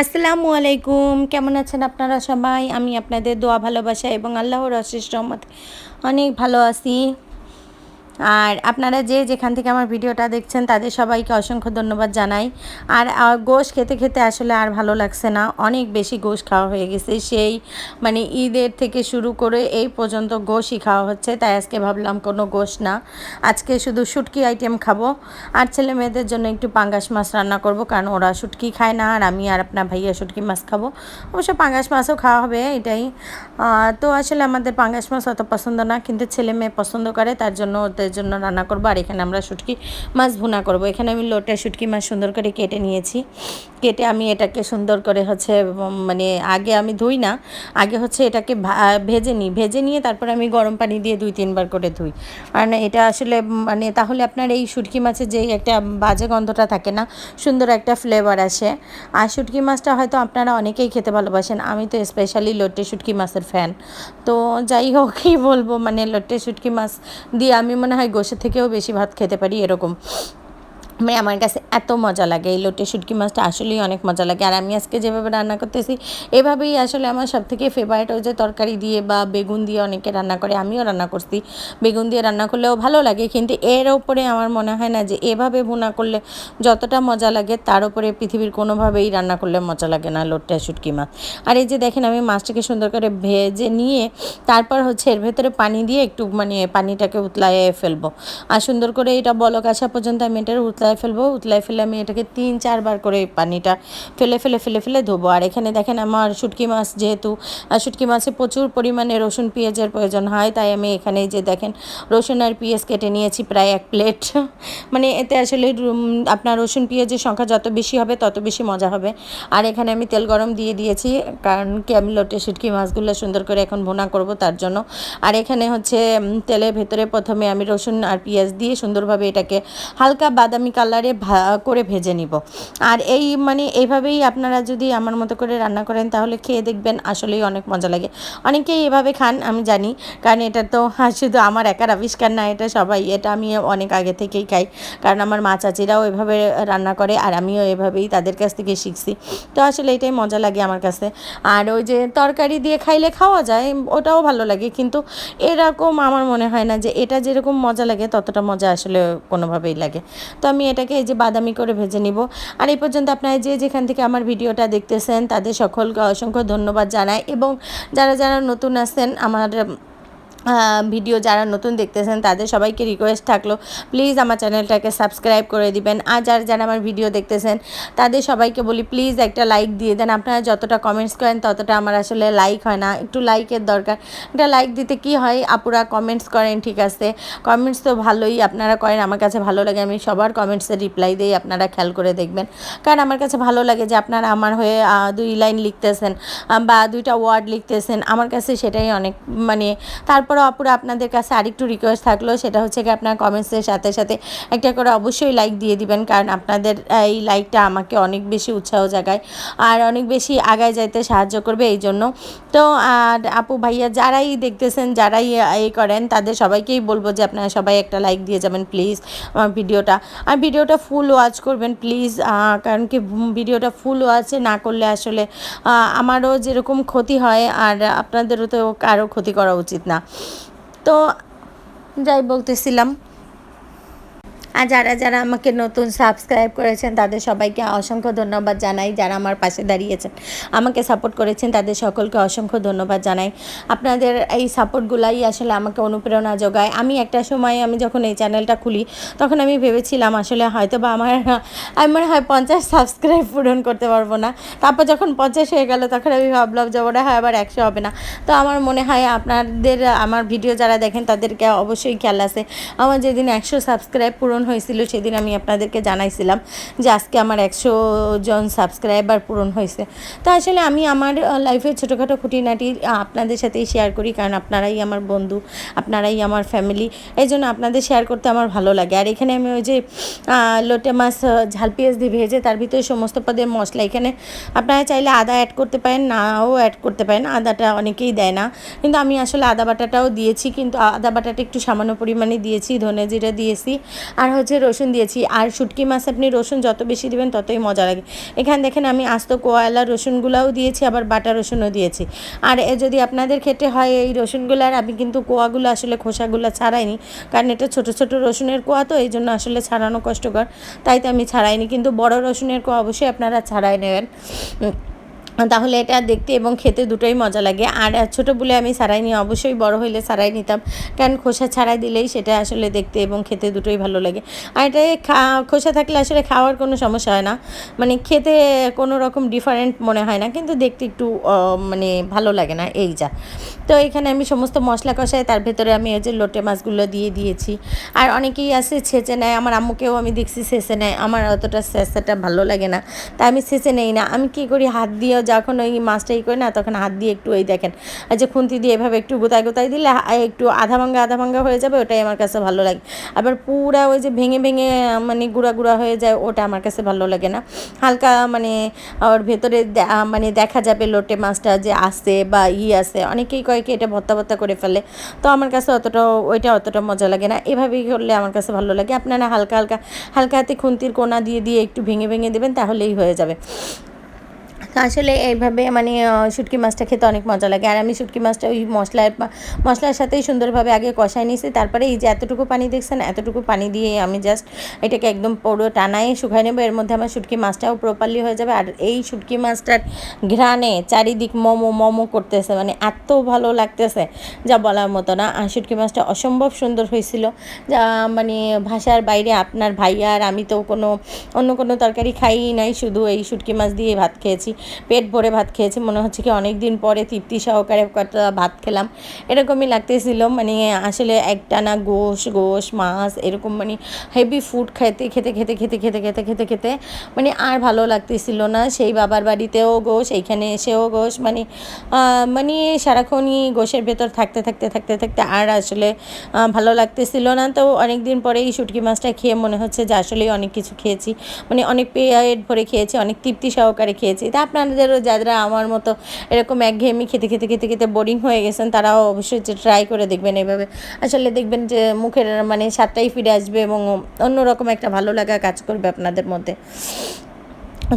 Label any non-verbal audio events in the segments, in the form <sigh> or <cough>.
আসসালামু আলাইকুম। কেমন আছেন আপনারা সবাই? আমি আপনাদের দোয়া, ভালোবাসা এবং আল্লাহর অশেষ রহমত অনেক ভালো আছি। আর আপনারা যে যেখান থেকে আমার ভিডিওটা দেখছেন, তাদের সবাইকে অসংখ্য ধন্যবাদ জানাই। আর গোশ খেতে খেতে আসলে আর ভালো লাগছে না। অনেক বেশি গোশ খাওয়া হয়ে গেছে। সেই মানে ঈদের থেকে শুরু করে এই পর্যন্ত গোশই খাওয়া হচ্ছে। তাই আজকে ভাবলাম কোনো গোশ না। আজকে শুধু শুটকি আইটেম খাব। আর ছেলে মেয়েদের জন্য একটু পাঙ্গাস মাছ রান্না করব, কারণ ওরা শুটকি খায় না, আর আমি আর আপনার ভাইয়া শুটকি মাছ খাব। অবশ্য পাঙ্গাস মাছও খাওয়া হবে এটাই। তো আসলে আমাদের পাঙ্গাস মাছ অত পছন্দ না, কিন্তু ছেলে মেয়ে পছন্দ করে, তার জন্য ওদের জন্য রান্না করব। আর এখানে আমরা শুটকি মাছ ভুনা করব। এখানে আমি লোটে শুটকি মাছ সুন্দর করে কেটে নিয়েছি। কেটে আমি এটাকে সুন্দর করে হচ্ছে মানে আগে আমি ধুই না, আগে হচ্ছে এটাকে ভেজে নিই। ভেজে নিয়ে তারপরে আমি গরম পানি দিয়ে দুই তিনবার করে ধুই। আর এটা আসলে মানে তাহলে আপনার এই শুটকি মাছের যে একটা বাজে গন্ধটা থাকে না, সুন্দর একটা ফ্লেভার আসে। আর শুটকি মাছটা হয়তো আপনারা অনেকেই খেতে ভালোবাসেন। আমি তো স্পেশালি লোটে শুটকি মাছের ফ্যান তো যাই হোক, কী বলব মানে লোটে শুটকি মাছ দিয়ে আমি মনে হয় গোষের থেকেও বেশি ভাত খেতে পারি এরকম। মানে আমার কাছে এত মজা লাগে। এই লোটে শুটকি মাছটা আসলেই অনেক মজা লাগে। আর আমি আজকে যেভাবে রান্না করতেছি, এভাবেই আসলে আমার সব থেকে ফেভারিট ওই যে তরকারি দিয়ে বা বেগুন দিয়ে অনেকে রান্না করে, আমিও রান্না করছি। বেগুন দিয়ে রান্না করলেও ভালো লাগে, কিন্তু এর ওপরে আমার মনে হয় না যে এভাবে ভুনা করলে যতটা মজা লাগে, তার উপরে পৃথিবীর কোনোভাবেই রান্না করলে মজা লাগে না লোটে শুটকি মাছ। আর এই যে দেখেন, আমি মাছটাকে সুন্দর করে ভেজে নিয়ে, তারপর হচ্ছে এর ভেতরে পানি দিয়ে একটু মানে পানিটাকে উতলায় ফেলব। আর সুন্দর করে এটা বলক আসা পর্যন্ত আমি এটার উতলায় ফেলব উতলায় ফেলে আমি এটাকে তিন চারবার করে পানিটা ফেলে ফেলে ফেলে ফেলে ধোবো। আর এখানে দেখেন আমার শুটকি মাছ যেহেতু শুটকি মাছে প্রচুর পরিমাণে রসুন পেঁয়াজের প্রয়োজন হয়, তাই আমি এখানে যে দেখেন রসুন আর পেঁয়াজ কেটে নিয়েছি প্রায় এক প্লেট। <laughs> মানে এতে আসলে আপনার রসুন পেঁয়াজের সংখ্যা যত বেশি হবে, তত বেশি মজা হবে। আর এখানে আমি তেল গরম দিয়ে দিয়েছি, কারণ কি আমি লোটে শুটকি মাছগুলো সুন্দর করে এখন ভুনা করব তার জন্য। আর এখানে হচ্ছে তেলের ভেতরে প্রথমে আমি রসুন আর পেঁয়াজ দিয়ে সুন্দরভাবে এটাকে হালকা বাদামি কালারে করে ভেজে নিব। আর এই মানে এইভাবেই আপনারা যদি আমার মতো করে রান্না করেন, তাহলে খেয়ে দেখবেন আসলেই অনেক মজা লাগে। অনেকেই এভাবে খান, আমি জানি, কারণ এটা তো <laughs> শুধু আমার একার আবিষ্কার না, এটা সবাই, এটা আমি অনেক আগে থেকেই খাই। কারণ আমার মা চাচিরাও এভাবে রান্না করে, আর আমিও এভাবেই তাদের কাছ থেকে শিখছি। তো আসলে এটাই মজা লাগে আমার কাছে। আর ওই যে তরকারি দিয়ে খাইলে খাওয়া যায়, ওটাও ভালো লাগে। কিন্তু এরকম আমার মনে হয় না যে এটা যেরকম মজা লাগে, ততটা মজা আসলে কোনোভাবেই লাগে। তো আমি এটাকে এই যে বাদামি করে ভেজে নিব। আর এই পর্যন্ত আপনারা যে যেখান থেকে আমার ভিডিওটা দেখতেছেন, তাদের সকলকে অসংখ্য ধন্যবাদ জানাই এবং যারা যারা নতুন আসেন আমার ভিডিও যারা নতুন দেখতেছেন, তাদের সবাইকে রিকোয়েস্ট থাকল প্লিজ আমার চ্যানেলটাকে সাবস্ক্রাইব করে দিবেন। আর যারা যারা আমার ভিডিও দেখতেছেন, তাদের সবাইকে বলি প্লিজ একটা লাইক দিয়ে দেন। আপনারা যতটা কমেন্টস করেন, ততটা আমার আসলে লাইক হয় না। একটু লাইকের দরকার। একটা লাইক দিতে কি হয়? আপুরা কমেন্টস করেন, ঠিক আছে? কমেন্টস তো ভালোই, আপনারা করেন। আমার কাছে ভালো লাগে, আমি সবার কমেন্টসের রিপ্লাই দিই, আপনারা খেয়াল করে দেখবেন। কারণ আমার কাছে ভালো লাগে যে, আপনারা আমার হয়ে দুই লাইন লিখতেছেন বা দুইটা ওয়ার্ড লিখতেছেন। আমার কাছে সেটাই অনেক মানে তারপরে অপুরা আপনাদের কাছে আরেকটু রিকোয়েস্ট থাকল, সেটা হচ্ছে কি আপনার কমেন্টসের সাথে সাথে একটা করে অবশ্যই লাইক দিয়ে দিবেন, কারণ আপনাদের এই লাইকটা আমাকে অনেক বেশি উৎসাহ জাগায় আর অনেক বেশি আগায় যাইতে সাহায্য করবে এই জন্য। তো, আর আপু ভাইয়া যারাই দেখতেছেন, যারাই এই করেন, তাদের সবাইকেই বলব যে আপনারা সবাই একটা লাইক দিয়ে যাবেন প্লিজ আমার ভিডিওটা। আর ভিডিওটা ফুল ওয়াচ করবেন প্লিজ কারণ কি ভিডিওটা ফুল ওয়াচে না করলে আসলে আমারও যেরকম ক্ষতি হয় আর আপনাদেরও তো কারও ক্ষতি করা উচিত না। তো যাই বলতেছিলাম। আর যারা যারা আমাকে নতুন সাবস্ক্রাইব করেছেন, তাদের সবাইকে অসংখ্য ধন্যবাদ জানাই, যারা আমার পাশে দাঁড়িয়েছেন, আমাকে সাপোর্ট করেছেন, তাদের সকলকে অসংখ্য ধন্যবাদ জানাই। আপনাদের এই সাপোর্টগুলাই আসলে আমাকে অনুপ্রেরণা যোগায়। আমি একটা সময় আমি যখন এই চ্যানেলটা খুলি, তখন আমি ভেবেছিলাম আসলে হয়তো বা আমার আমি মনে হয় পঞ্চাশ সাবস্ক্রাইব পূরণ করতে পারব না। তারপর যখন পঞ্চাশ হয়ে গেল, তখন আমি ভাবলাম যে ওরা হয় আবার একশো হবে না। তো আমার মনে হয় আপনাদের, আমার ভিডিও যারা দেখেন, তাদেরকে অবশ্যই খেয়াল আছে। আমার যেদিন একশো সাবস্ক্রাইব পূরণ হয়েছিল সেদিন আমি আপনাদেরকে জানাইছিলাম যে আজকে আমার একশো জন সাবস্ক্রাইবার পূরণ হয়েছে। তো আসলে আমি আমার লাইফের ছোটোখাটো খুঁটিনাটি আপনাদের সাথেই শেয়ার করি, কারণ আপনারাই আমার বন্ধু, আপনারাই আমার ফ্যামিলি এই জন্য আপনাদের শেয়ার করতে আমার ভালো লাগে। আর এখানে আমি ওই যে লোটে মাছ ঝাল পেঁয়াজ দিয়ে ভেজে তার ভিতরে সমস্ত পদের মশলা এখানে আপনারা চাইলে আদা অ্যাড করতে পারেন, নাও অ্যাড করতে পারেন, আদাটা অনেকেই দেয় না। কিন্তু আমি আসলে আদা বাটাটাও দিয়েছি, কিন্তু আদা বাটাটা একটু সামান্য পরিমাণে দিয়েছি, ধনে জিরে দিয়েছি। আর হচ্ছে রসুন দিয়েছি। আর শুটকি মাছ আপনি রসুন যত বেশি দেবেন ততই মজা লাগে। এখানে দেখেন আমি আস্ত কোয়ালা রসুনগুলাও দিয়েছি, আবার বাটা রসুনও দিয়েছি। আর এ যদি আপনাদের ক্ষেত্রে হয় এই রসুনগুলার আমি কিন্তু কোয়াগুলো আসলে খোসাগুলো ছাড়াইনি, কারণ এটা ছোট ছোট রসুনের কোয়া তো, এই জন্য আসলে ছাড়ানো কষ্টকর। তাই তো আমি ছাড়াইনি, কিন্তু বড় রসুনের কোয়া অবশ্যই আপনারা ছাড়াই নেবেন। তাহলে এটা দেখতে এবং খেতে দুটোই মজা লাগে। আর ছোটো বলে আমি সারাই নিই অবশ্যই বড় হইলে সারাই নিতাম। কারণ খোসা ছাড়াই দিলেই সেটা আসলে দেখতে এবং খেতে দুটোই ভালো লাগে। আর এটা খোসা থাকলে আসলে খাওয়ার কোনো সমস্যা হয় না। মানে খেতে কোনো রকম ডিফারেন্ট মনে হয় না। কিন্তু দেখতে একটু মানে ভালো লাগে না এই যা। তো এখানে আমি সমস্ত মশলা কষাই তার ভেতরে আমি এই যে লোটে মাছগুলো দিয়ে দিয়েছি। আর অনেকেই আছে ছেঁচে নেয়। আমার আম্মুকেও আমি দেখছি ছেঁচে নেয়। আমার অতটা ছেঁচাটা ভালো লাগে না। তাই আমি ছেঁচে নেই না। আমি কী করি? হাত দিয়ে যখন ওই মাছটা ই করে না, তখন হাত দিয়ে একটু ওই দেখেন, এই যে খুন্তি দিয়ে এভাবে একটু গোতায় গোতায় দিলে একটু আধা ভাঙ্গা আধা ভাঙ্গা হয়ে যাবে, ওটাই আমার কাছে ভালো লাগে। আবার পুরা ওই যে ভেঙে ভেঙে মানে গুঁড়া গুঁড়া হয়ে যায়, ওটা আমার কাছে ভালো লাগে না। হালকা মানে ওর ভেতরে মানে দেখা যাবে লোটে মাছটা যে আসে বা ই আছে অনেকেই কয়েকে এটা ভর্তা ভর্তা করে ফেলে। তো আমার কাছে অতটা ওইটা অতটা মজা লাগে না। এভাবেই করলে আমার কাছে ভালো লাগে। আপনারা হালকা হালকা হালকা হাতে খুন্তির কোনা দিয়ে দিয়ে একটু ভেঙে ভেঙে দেবেন, তাহলেই হয়ে যাবে। আসলে এইভাবে মানে শুটকি মাছটা খেতে অনেক মজা লাগে। আর আমি শুটকি মাছটা ওই মশলার মশলার সাথেই সুন্দরভাবে আগে কষাই নিয়েছি তারপরে এই যে এতটুকু পানি দেখছেন, এতটুকু পানি দিয়ে আমি জাস্ট এটাকে একদম পুরো টানাই শুকাই নেব। এর মধ্যে আমার শুটকি মাছটাও প্রপারলি হয়ে যাবে। আর এই শুটকি মাছটার ঘ্রাণে চারিদিক মোমো মোমো করতেছে। মানে এত ভালো লাগতেছে, যা বলার মতো না। আর শুটকি মাছটা অসম্ভব সুন্দর হয়েছিল। যা মানে ভাষার বাইরে আপনার ভাইয়া আর আমি তো কোনো, অন্য কোনো তরকারি খাইই নাই। শুধু এই শুটকি মাছ দিয়ে ভাত খেয়েছি। পেট ভরে ভাত খেয়েছি। মনে হচ্ছে কি অনেক দিন পরে তৃপ্তি সহকারে কটা ভাত খেলাম। এরকমই লাগতেছিল। মানে আসলে একটানা গোশ গোশ, মাছ এরকম মানে হেভি ফুড খেতে খেতে খেতে খেতে খেতে খেতে খেতে খেতে মানে আর ভালো লাগতেছিল না। সেই বাবার বাড়িতেও গোশ, এইখানে এসেও গোশ। মানে মানে সারাক্ষণই গোশের ভেতর থাকতে থাকতে থাকতে থাকতে আর আসলে ভালো লাগতেছিল না। তো অনেক দিন পরে এই শুটকি মাছটা খেয়ে মনে হচ্ছে যে আসলেই অনেক কিছু খেয়েছি। মানে অনেক পেট ভরে খেয়েছি, অনেক তৃপ্তি সহকারে খেয়েছি। তা আপনাদেরও যারা আমার মতো এরকম একঘেয়েমি খেতে খেতে খেতে খেতে বোরিং হয়ে গেছেন, তারাও অবশ্যই যে ট্রাই করে দেখবেন এইভাবে আসলে দেখবেন যে মুখের মানে স্বাদটাই ফিরে আসবে এবং অন্যরকম একটা ভালো লাগা কাজ করবে আপনাদের মধ্যে।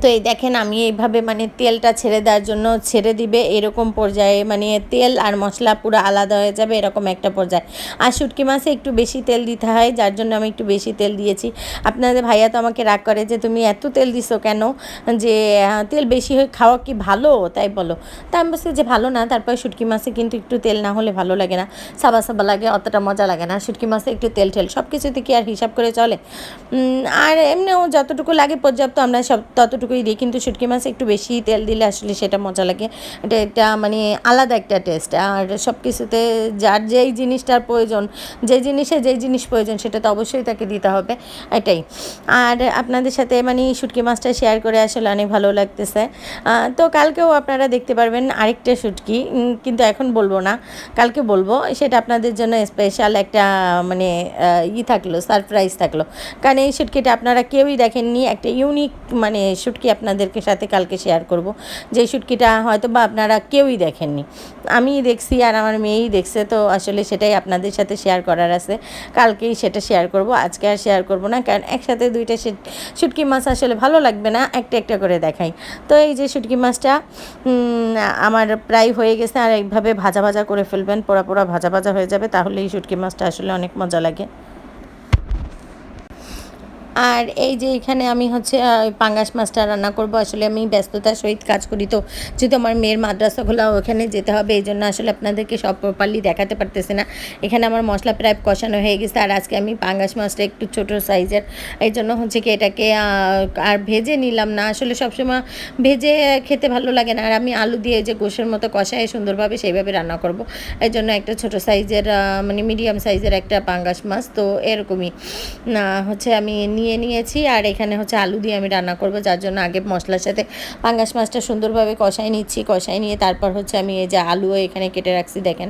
তো এই দেখেন, আমি এইভাবে মানে তেলটা ছেড়ে দেওয়ার জন্য ছেড়ে দিবে। এরকম পর্যায়ে মানে তেল আর মশলা পুরো আলাদা হয়ে যাবে এরকম একটা পর্যায়ে। আর শুটকি মাছে একটু বেশি তেল দিতে হয়, যার জন্য আমি একটু বেশি তেল দিয়েছি। আপনাদের ভাইয়া তো আমাকে রাগ করে যে, তুমি এত তেল দিছো কেন? যে তেল বেশি হয়ে খাওয়া কি ভালো? তাই বলো। তা আমি বলছি যে, ভালো না, তারপরে শুটকি মাছে কিন্তু একটু তেল না হলে ভালো লাগে না। সাবা সাবা লাগে, অতটা মজা লাগে না। শুটকি মাছে একটু তেল টেল সব কিছুতে কি আর হিসাব করে চলে। আর এমনিও যতটুকু লাগে পর্যাপ্ত, আমরা সব ততটুকুই দিই, কিন্তু শুটকি মাছে একটু বেশি তেল দিলে আসলে সেটা মজা লাগে। এটা একটা মানে আলাদা একটা টেস্ট আর সব কিছুতে যার যেই জিনিসটার প্রয়োজন, যে জিনিসে যেই জিনিস প্রয়োজন সেটা তো অবশ্যই তাকে দিতে হবে, এটাই। আর আপনাদের সাথে মানে শুটকি মাছটা শেয়ার করে আসলে অনেক ভালো লাগতেছে। তো কালকেও আপনারা দেখতে পারবেন আরেকটা শুটকি কিন্তু এখন বলব না, কালকে বলব। সেটা আপনাদের জন্য স্পেশাল একটা মানে ই থাকল সারপ্রাইজ থাকল। কারণ এই শুটকিটা আপনারা কেউই দেখেননি, একটা ইউনিক মানে শুটকি আপনাদেরকে সাথে কালকে শেয়ার করব। যে শুটকিটা হয়তো বা আপনারা কেউই দেখেননি। আমি দেখছি আর আমার মেয়েই দেখছে, তো আসলে সেটাই আপনাদের সাথে শেয়ার করার আছে। কালকেই সেটা শেয়ার করব, আজকে আর শেয়ার করব না, কারণ একসাথে দুইটা শুট- শুটকি মাছ আসলে ভালো লাগবে না, একটা একটা করে দেখাই। তো এই যে শুটকি মাছটা আমার প্রায় হয়ে গেছে, আর এইভাবে ভাজা ভাজা করে ফেলবেন, পোড়া পোড়া ভাজা ভাজা হয়ে যাবে তাহলে এই শুটকি মাছটা আসলে অনেক মজা লাগে। আর এই যে এখানে আমি হচ্ছে পাঙ্গাস মাছটা রান্না করব। আসলে আমি ব্যস্ততার সহিত কাজ করি তো, যেহেতু আমার মেয়ের মাদ্রাসা মাদ্রাসাগুলো ওখানে যেতে হবে, এই জন্য আসলে আপনাদেরকে সব প্রপারলি দেখাতে পারতেছে না। এখানে আমার মশলা প্রায় কষানো হয়ে গেছে, আর আজকে আমি পাঙ্গাস মাছটা একটু ছোটো সাইজের। এই জন্য হচ্ছে কি এটাকে আর ভেজে নিলাম না। আসলে সবসময় ভেজে খেতে ভালো লাগে না, আর আমি আলু দিয়ে যে গোশের মতো কষায় সুন্দরভাবে সেইভাবে রান্না করব। এই জন্য একটা ছোট সাইজের মানে মিডিয়াম সাইজের একটা পাঙ্গাস মাছ, তো এরকমই। না, হচ্ছে আমি নিয়ে নিয়েছি আর এখানে হচ্ছে আলু দিয়ে আমি রান্না করব, যার জন্য আগে মশলার সাথে পাঙ্গাস মাছটা সুন্দরভাবে কষাই নিচ্ছি কষাই নিয়ে তারপর হচ্ছে আমি এই যে আলুও এখানে কেটে রাখছি, দেখেন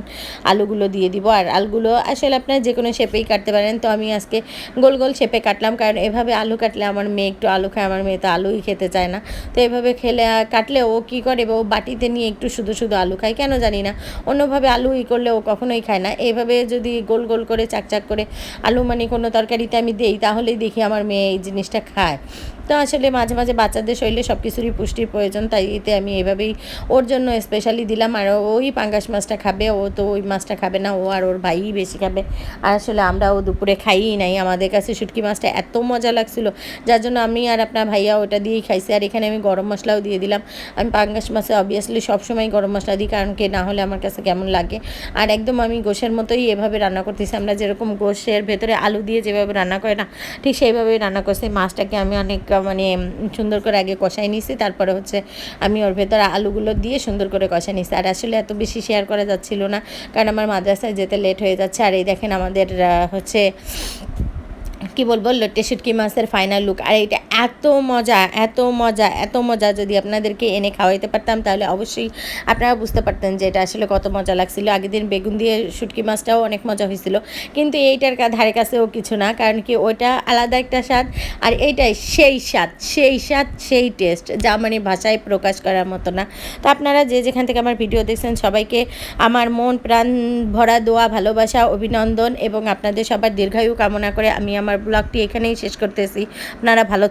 আলুগুলো দিয়ে দিব। আর আলুগুলো আসলে আপনার যে কোনো শেপেই কাটতে পারেন, তো আমি আজকে গোল গোল শেপে কাটলাম, কারণ এভাবে আলু কাটলে আমার মেয়ে একটু আলু খায়, আমার মেয়ে তো আলুই খেতে চায় না। তো এভাবে খেলে, কাটলে ও কী করে, ও বাটিতে নিয়ে একটু শুধু শুধু আলু খায়, কেন জানি না। অন্যভাবে আলু ই করলে ও কখনোই খায় না। এভাবে যদি গোল গোল করে চাকচাক করে আলু মানে কোনো তরকারিতে আমি দেই, তাহলেই দেখি আমার মেয়ে এই জিনিসটা খায়। তো আসলে মাঝে মাঝে বাচ্চাদের শরীরে সব কিছুরই পুষ্টির প্রয়োজন, তাই এতে আমি এভাবেই ওর জন্য স্পেশালি দিলাম। আর ওই পাঙ্গাস মাছটা খাবে, ও তো ওই মাছটা খাবে না, ও আর ওর ভাইই বেশি খাবে। আর আসলে আমরা ও দুপুরে খাইই নাই, আমাদের কাছে শুটকি মাছটা এত মজা লাগছিল, যার জন্য আমি আর আপনার ভাইয়া ওটা দিয়েই খাইছি। আর এখানে আমি গরম মশলাও দিয়ে দিলাম। আমি পাঙ্গাস মাছে অবভিয়াসলি সবসময় গরম মশলা দিই, কারণ কে না হলে আমার কাছে কেমন লাগে। আর একদম আমি গোশের মতোই এভাবে রান্না করতেছি। আমরা যেরকম গোশের ভেতরে আলু দিয়ে যেভাবে রান্না করে না, ঠিক সেইভাবেই রান্না করছি। মাছটাকে আমি অনেক মানে সুন্দর করে আগে কষাই নিছি, তারপরে হচ্ছে আমি ওর ভেতরে আলুগুলো দিয়ে সুন্দর করে কষাই নিছি। আর আসলে এত বেশি শেয়ার করা যাচ্ছিল না, কারণ আমার মাদ্রাসায় যেতে লেট হয়ে যাচ্ছে। আর এই দেখেন আমাদের হচ্ছে কি বলব লোটে শুটকি মাছের ফাইনাল লুক আর এটা এত মজা এত মজা এত মজা যদি আপনাদেরকে এনে খাওয়াইতে পারতাম, তাহলে অবশ্যই আপনারা বুঝতে পারতেন যে এটা আসলে কত মজা লাগছিল। আগের দিন বেগুন দিয়ে শুটকি মাছটাও অনেক মজা হয়েছিল কিন্তু এইটার ধারে কাছেও কিছু না, কারণ কি ওইটা আলাদা একটা স্বাদ। আর এইটাই সেই স্বাদ সেই স্বাদ, সেই টেস্ট যা মানে ভাষায় প্রকাশ করার মতো না। তো আপনারা যে যেখান থেকে আমার ভিডিও দেখছেন, সবাইকে আমার মন প্রাণ ভরা দোয়া, ভালোবাসা, অভিনন্দন এবং আপনাদের সবার দীর্ঘায়ু কামনা করে আমি আমার ব্লগটি এখানেই শেষ করতেছি। আপনারা ভালো